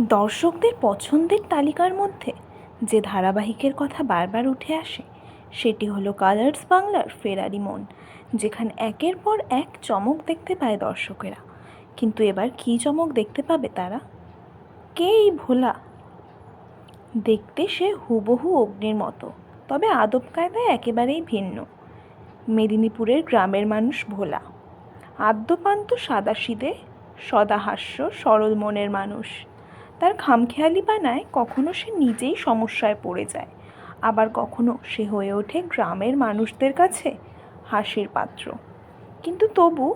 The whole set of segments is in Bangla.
দর্শকদের পছন্দের তালিকার মধ্যে যে ধারাবাহিকের কথা বারবার উঠে আসে, সেটি হলো কালার্স বাংলার ফেরারি মন, যেখানে একের পর এক চমক দেখতে পায় দর্শকেরা। কিন্তু এবার কী চমক দেখতে পাবে তারা? কে এই ভোলা? দেখতে সে হুবহু অগ্নির মতো, তবে আদব কায়দায় একেবারেই ভিন্ন। মেদিনীপুরের গ্রামের মানুষ ভোলা। আদ্যপান্ত সাদাসিদে, সদাহাস্য সরল মনের মানুষ। তার খামখেয়ালি বানায় কখনো সে নিজেই সমস্যায় পড়ে যায়। আবার কখনো সে হয়ে ওঠে গ্রামের মানুষদের কাছে হাসির পাত্র। কিন্তু তবু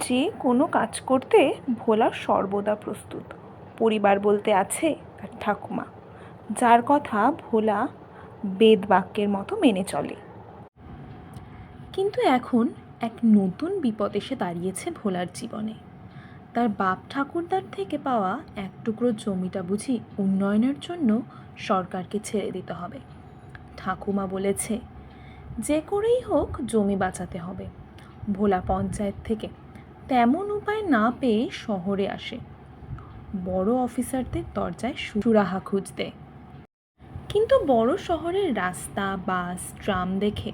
যে কোনো কাজ করতে ভোলা সর্বদা প্রস্তুত। পরিবার বলতে আছে তার ঠাকুমা, যার কথা ভোলা বেদ বাক্যের মতো মেনে চলে। কিন্তু এখন এক নতুন বিপদ এসে দাঁড়িয়েছে ভোলার জীবনে। তার বাপ ঠাকুরদার থেকে পাওয়া এক টুকরো জমিটা বুঝি উন্নয়নের জন্য সরকারকে ছেড়ে দিতে হবে। ঠাকুমা বলেছে, যে করেই হোক জমি বাঁচাতে হবে। ভোলা পঞ্চায়েত থেকে তেমন উপায় না পেয়ে শহরে আসে। বড় অফিসারদের দরজায় সুরাহা খুঁজতে। কিন্তু বড় শহরের রাস্তা, বাস, ট্রাম দেখে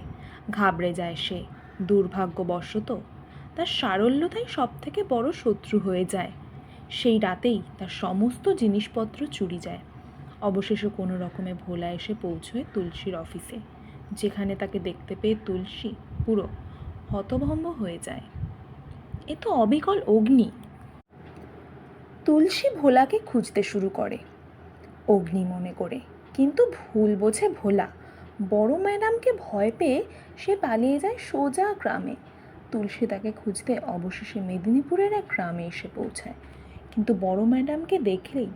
ঘাবড়ে যায় সে। দুর্ভাগ্যবশত তার সারল্যতাই সব থেকে বড় শত্রু হয়ে যায়। সেই রাতেই তার সমস্ত জিনিসপত্র চুরি যায়। অবশেষে কোনো রকমে ভোলা এসে পৌঁছয় তুলসীর অফিসে, যেখানে তাকে দেখতে পেয়ে তুলসী পুরো হতভম্ব হয়ে যায়। এ তো অবিকল অগ্নি। তুলসী ভোলাকে খুঁজতে শুরু করে। অগ্নি মনে করে, কিন্তু ভুল বোঝে ভোলা। বড় ম্যাডামকে ভয় পেয়ে সে পালিয়ে যায় সোজা গ্রামে। তুলসী তাকে খুঁজতে অবশেষে মেদিনীপুরের এক গ্রামে এসে পৌঁছায়। কিন্তু বড় ম্যাডামকে দেখলেই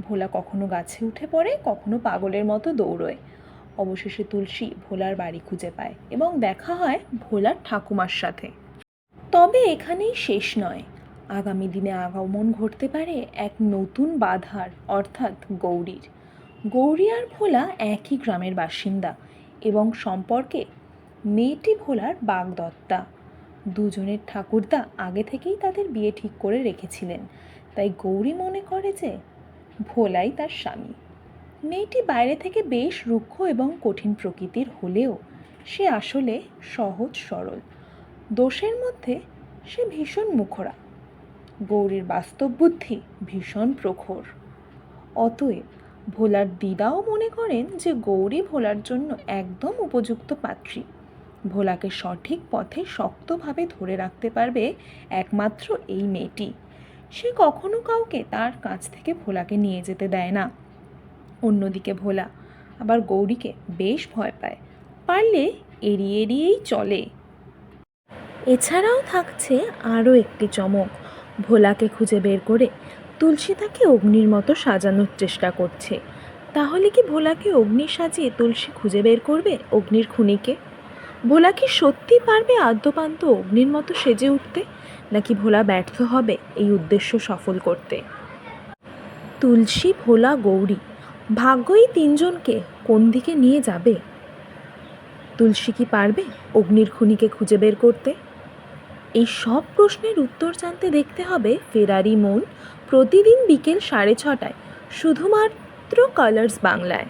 ভোলা কখনো গাছে উঠে পড়ে, কখনো পাগলের মতো দৌড়োয়। অবশেষে তুলসী ভোলার বাড়ি খুঁজে পায় এবং দেখা হয় ভোলার ঠাকুমার সাথে। তবে এখানেই শেষ নয়। আগামী দিনে আগমন ঘটতে পারে এক নতুন বাধার, অর্থাৎ গৌরীর। গৌরী আর ভোলা একই গ্রামের বাসিন্দা এবং সম্পর্কে মেয়েটি ভোলার বাগদত্তা। দুজনের ঠাকুরদা আগে থেকেই তাদের বিয়ে ঠিক করে রেখেছিলেন। তাই গৌরী মনে করে যে ভোলাই তার স্বামী। মেয়েটি বাইরে থেকে বেশ রুক্ষ এবং কঠিন প্রকৃতির হলেও সে আসলে সহজ সরল। দোষের মধ্যে সে ভীষণ মুখরা। গৌরীর বাস্তব বুদ্ধি ভীষণ প্রখর। অতএব ভোলার দিদাও মনে করেন যে গৌরী ভোলার জন্য একদম উপযুক্ত পাত্রী। ভোলাকে সঠিক পথে শক্তভাবে ধরে রাখতে পারবে একমাত্র এই মেয়েটি। সে কখনো কাউকে তার কাছ থেকে ভোলাকে নিয়ে যেতে দেয় না। অন্যদিকে ভোলা আবার গৌরীকে বেশ ভয় পায়। পারলে এড়িয়ে এড়িয়েই চলে। এছাড়াও থাকছে আরও একটি চমক। ভোলাকে খুঁজে বের করে তুলসী তাকে অগ্নির মতো সাজানোর চেষ্টা করছে। তাহলে কি ভোলাকে অগ্নি সাজিয়ে তুলসী খুঁজে বের করবে অগ্নির খুনিকে? ভোলা কি সত্যি পারবে আদ্যপান্ত অগ্নির মতো সেজে উঠতে? নাকি ভোলা ব্যর্থ হবে এই উদ্দেশ্য সফল করতে? তুলসী, ভোলা, গৌরী, ভাগ্যই তিনজনকে কোন দিকে নিয়ে যাবে? তুলসী কি পারবে অগ্নির খুনিকে খুঁজে বের করতে? এই সব প্রশ্নের উত্তর জানতে দেখতে হবে ফেরারি মন প্রতিদিন বিকেল সাড়ে ছটায়, শুধুমাত্র কালার্স বাংলায়।